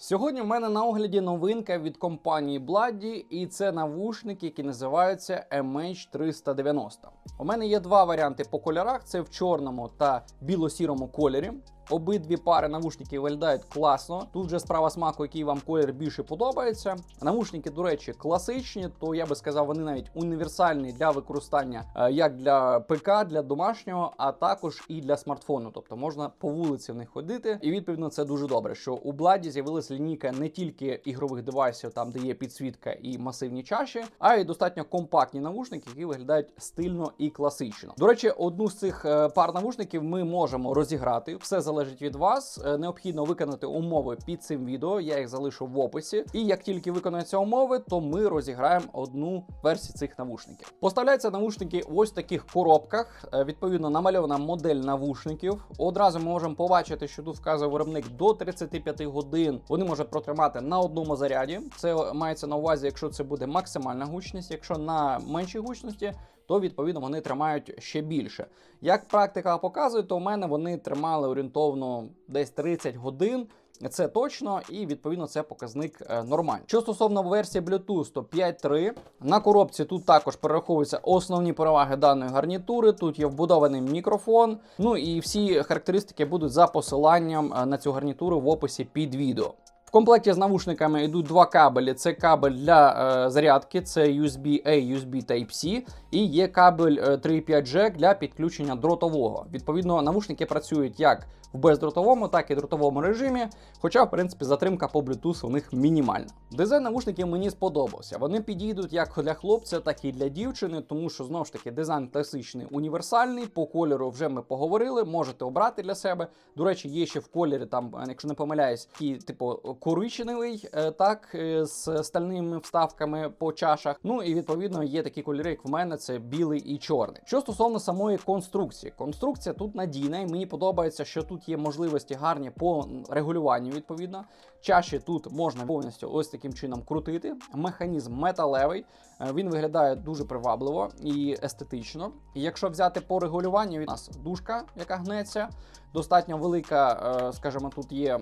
Сьогодні в мене на огляді новинка від компанії Bladdy, і це навушники, які називаються MH390. У мене є два варіанти по кольорах: це в чорному та біло-сірому кольорі. Обидві пари навушників виглядають класно. Тут вже справа смаку, який вам колір більше подобається. Навушники, до речі, класичні, то я би сказав, вони навіть універсальні для використання е, як для ПК, для домашнього, а також і для смартфону. Тобто можна по вулиці в них ходити. І відповідно це дуже добре, що у Бладі з'явилася лінійка не тільки ігрових девайсів, там де є підсвітка і масивні чаші, а й достатньо компактні навушники, які виглядають стильно і класично. До речі, одну з цих е, пар навушників ми можемо розіграти. Все залежить від вас. Е, Необхідно виконати умови під цим відео. Я їх залишу в описі. І як тільки виконаються умови, то ми розіграємо одну версію цих навушників. Поставляються навушники в ось таких коробках. Е, Відповідно, намальована модель навушників. Одразу ми можемо побачити, що тут вказує виробник до 35 годин. Вони можуть протримати на одному заряді. Це мається на увазі, якщо це буде максимальна гучність, якщо на меншій гучності. То відповідно вони тримають ще більше. Як практика показує, то в мене вони тримали орієнтовно десь 30 годин. Це точно, і відповідно це показник е, нормальний. Що стосовно версії Bluetooth, то 5.3. На коробці тут також перераховуються основні переваги даної гарнітури. Тут є вбудований мікрофон. Ну і всі характеристики будуть за посиланням е, на цю гарнітуру в описі під відео. В комплекті з навушниками йдуть два кабелі. Це кабель для е, зарядки, це USB-A, USB Type-C, і є кабель е, 3.5G для підключення дротового. Відповідно, навушники працюють як в бездротовому, так і дротовому режимі. Хоча, в принципі, затримка по Bluetooth у них мінімальна. Дизайн навушників мені сподобався. Вони підійдуть як для хлопця, так і для дівчини, тому що знову ж таки дизайн класичний універсальний. По кольору вже ми поговорили. Можете обрати для себе. До речі, є ще в кольорі, там, якщо не помиляюсь, такий, типу, коричневий, е, так, е, з стальними вставками по чашах. Ну і відповідно є такі кольори, як в мене, це білий і чорний. Що стосовно самої конструкції, конструкція тут надійна, і мені подобається, що тут є можливості гарні по регулюванню. Відповідно, чаші тут можна повністю ось таким чином крутити. Механізм металевий. Е, Він виглядає дуже привабливо і естетично. Якщо взяти по регулюванню, у нас дужка, яка гнеться, достатньо велика, е, скажімо, тут є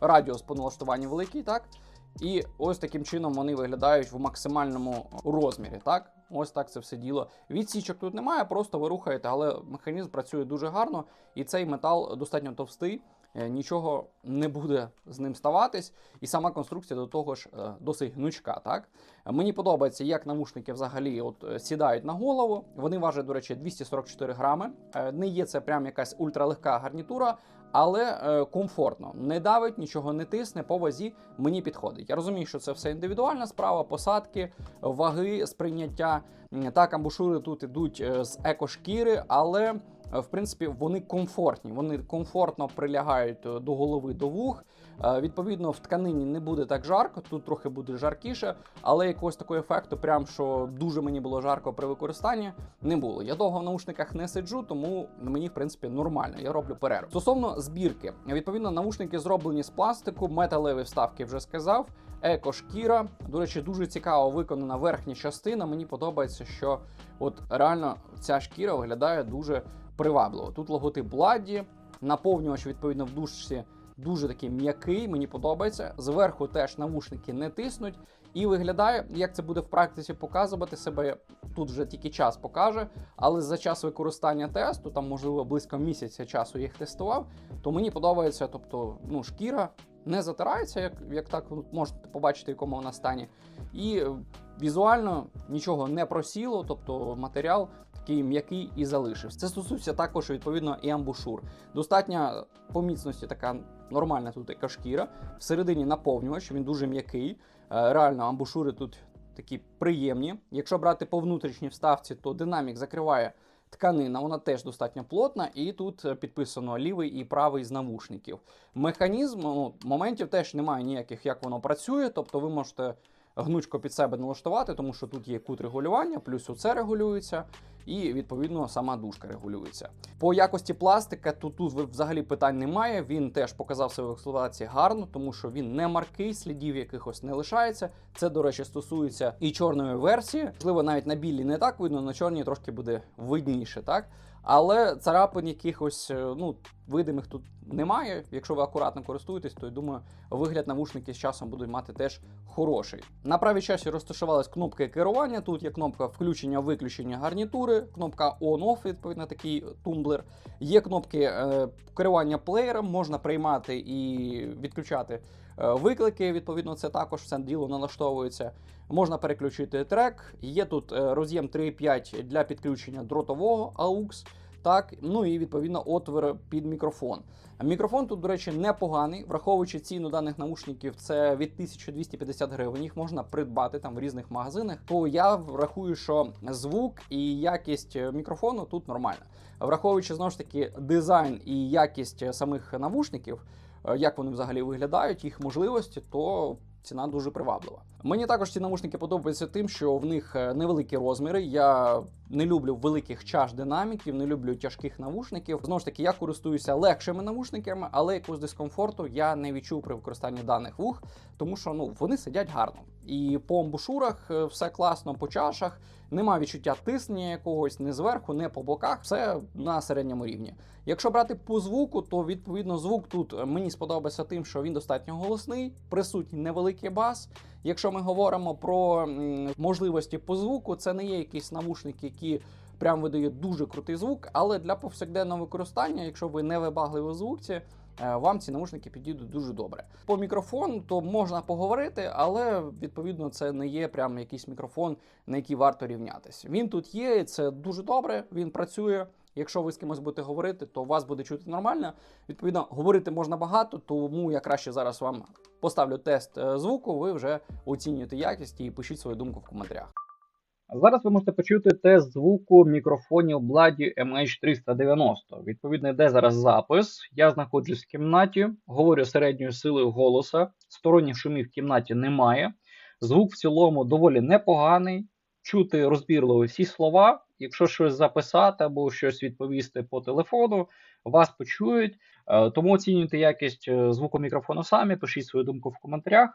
радіус по налаштуванню великий, так? І ось таким чином вони виглядають в максимальному розмірі. Так, ось так це все діло. Відсічок тут немає, просто ви рухаєте, але механізм працює дуже гарно, і цей метал достатньо товстий. Е, Нічого не буде з ним ставатись, і сама конструкція до того ж е, досить гнучка. Так мені подобається, як навушники взагалі от е, сідають на голову. Вони важать, до речі, 244 грами. Не є це прям якась ультралегка гарнітура, але комфортно. Не давить, нічого не тисне, по вазі мені підходить. Я розумію, що це все індивідуальна справа, посадки, ваги, сприйняття. Так, амбушури тут ідуть з екошкіри, але в принципі вони комфортні. Вони комфортно прилягають е, до голови, до вух. Е, Відповідно, в тканині не буде так жарко, тут трохи буде жаркіше, але якогось такого ефекту, прям що дуже мені було жарко при використанні, не було. Я довго в наушниках не сиджу, тому мені в принципі нормально. Я роблю перерву. Стосовно збірки, відповідно, наушники зроблені з пластику, металеві вставки вже сказав. Еко-шкіра. До речі, дуже цікаво виконана верхня частина. Мені подобається, що от реально ця шкіра виглядає дуже привабливо. Тут логотип Бладі, наповнювач, відповідно, в душці дуже такий м'який, мені подобається. Зверху теж навушники не тиснуть. І виглядає, як це буде в практиці показувати себе. Тут вже тільки час покаже, але за час використання тесту, там можливо близько місяця часу їх тестував, то мені подобається, тобто, ну, шкіра не затирається, як, як так можете побачити, в якому вона стані. І візуально нічого не просіло, тобто матеріал такий м'який і залишився. Це стосується також відповідно і амбушур. Достатня по міцності така нормальна тут яка шкіра. Всередині наповнювач, він дуже м'який. Е, Реально, амбушури тут такі приємні. Якщо брати по внутрішній вставці, то динамік закриває тканина, вона теж достатньо плотна, і тут е, підписано лівий і правий з навушників. Механізм ну, моментів теж немає ніяких, як воно працює, тобто ви можете гнучко під себе налаштувати, тому що тут є кут регулювання, плюс оце регулюється, і відповідно сама дужка регулюється. По якості пластика тут, тут взагалі питань немає. Він теж показав себе в експлуатації гарно, тому що він не маркий, слідів якихось не лишається. Це, до речі, стосується і чорної версії. Можливо, навіть на білій не так видно, на чорній трошки буде видніше, так? Але царапин якихось е, ну, видимих тут немає. Якщо ви акуратно користуєтесь, то я думаю, вигляд навушники з часом будуть мати теж хороший. На правій часі розташувалась кнопка керування. Тут є кнопка включення-виключення гарнітури, кнопка on-off, відповідно, такий тумблер. Є кнопки е, керування плеєром, можна приймати і відключати е, виклики. Відповідно, це також все діло налаштовується. Можна переключити трек. Є тут е, роз'єм 3.5 для підключення дротового AUX. Так, ну і відповідно отвір під мікрофон. Мікрофон тут, до речі, непоганий, враховуючи ціну даних наушників, це від 1250 гривень. Їх можна придбати там в різних магазинах. То я врахую, що звук і якість мікрофону тут нормальна. Враховуючи знову ж таки дизайн і якість самих навушників, е, як вони взагалі виглядають, їх можливості, то ціна дуже приваблива. Мені також ці навушники подобаються тим, що в них е, невеликі розміри. Я не люблю великих чаш динаміків, не люблю тяжких навушників. Знову ж таки, я користуюся легшими навушниками, але якогось дискомфорту я не відчув при використанні даних вух, тому що ну вони сидять гарно. І по амбушурах е, все класно, по чашах. Нема відчуття тиснення якогось не зверху, не по боках. Все на середньому рівні. Якщо брати по звуку, то відповідно звук тут е, мені сподобався тим, що він достатньо голосний, присутній невеликий бас. Якщо ми говоримо про можливості по звуку, це не є якісь навушники, які прям видають дуже крутий звук, але для повсякденного використання, якщо ви не вибагливі у звуці, е, вам ці наушники підійдуть дуже добре. По мікрофону то можна поговорити, але відповідно це не є прям якийсь мікрофон, на який варто рівнятись. Він тут є, і це дуже добре. Він працює. Якщо ви з кимось будете говорити, то вас буде чути нормально. Відповідно, говорити можна багато, тому я краще зараз вам поставлю тест е, звуку. Ви вже оцінюєте якість і пишіть свою думку в коментарях. Зараз ви можете почути тест звуку мікрофонів Blady MH390. Відповідно, йде зараз запис. Я знаходжусь в кімнаті, говорю середньою силою голоса. Сторонніх шумів в кімнаті немає. Звук в цілому доволі непоганий. Чути розбірливо всі слова. Якщо щось записати або щось відповісти по телефону, вас почують. Е, Тому оцінюйте якість е, звуку мікрофону самі, пишіть свою думку в коментарях.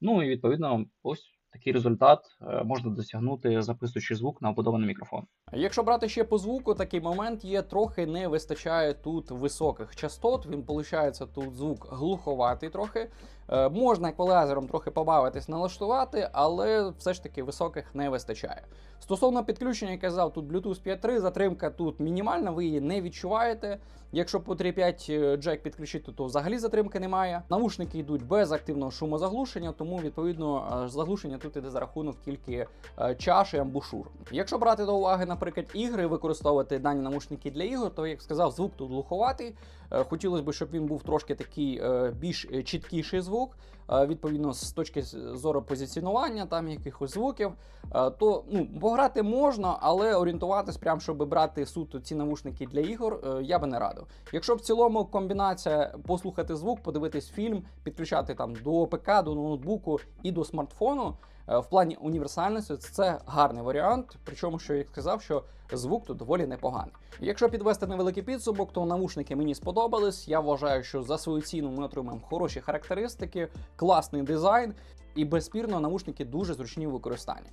Ну і відповідно, ось такий результат е, можна досягнути, записуючи звук на вбудований мікрофон. Якщо брати ще по звуку, такий момент є, трохи не вистачає тут високих частот. Він виходить тут звук глуховатий трохи. Е, Можна еквалайзером трохи побавитись, налаштувати, але все ж таки високих не вистачає. Стосовно підключення, я казав, тут Bluetooth 5.3, затримка тут мінімальна, ви її не відчуваєте. Якщо по 3.5 джек підключити, то взагалі затримки немає. Навушники йдуть без активного шумозаглушення, тому відповідно е, тут іде за рахунок тільки е, чаш і амбушур. Якщо брати до уваги, наприклад, ігри, використовувати дані навушники для ігор, то як сказав, звук тут глуховатий. Е, Хотілося б, щоб він був трошки такий е, більш чіткіший звук. Е, Відповідно, з точки зору позиціонування там якихось звуків, е, то ну пограти можна, але орієнтуватись, прям щоб брати суто ці навушники для ігор, е, я би не радив. Якщо в цілому комбінація послухати звук, подивитись фільм, підключати там до ПК, до ноутбуку і до смартфону. Е, В плані універсальності це гарний варіант. Причому, що я сказав, що звук тут доволі непоганий. Якщо підвести невеликий підсумок, то навушники мені сподобались. Я вважаю, що за свою ціну ми отримаємо хороші характеристики, класний дизайн. І безспірно навушники дуже зручні в використанні.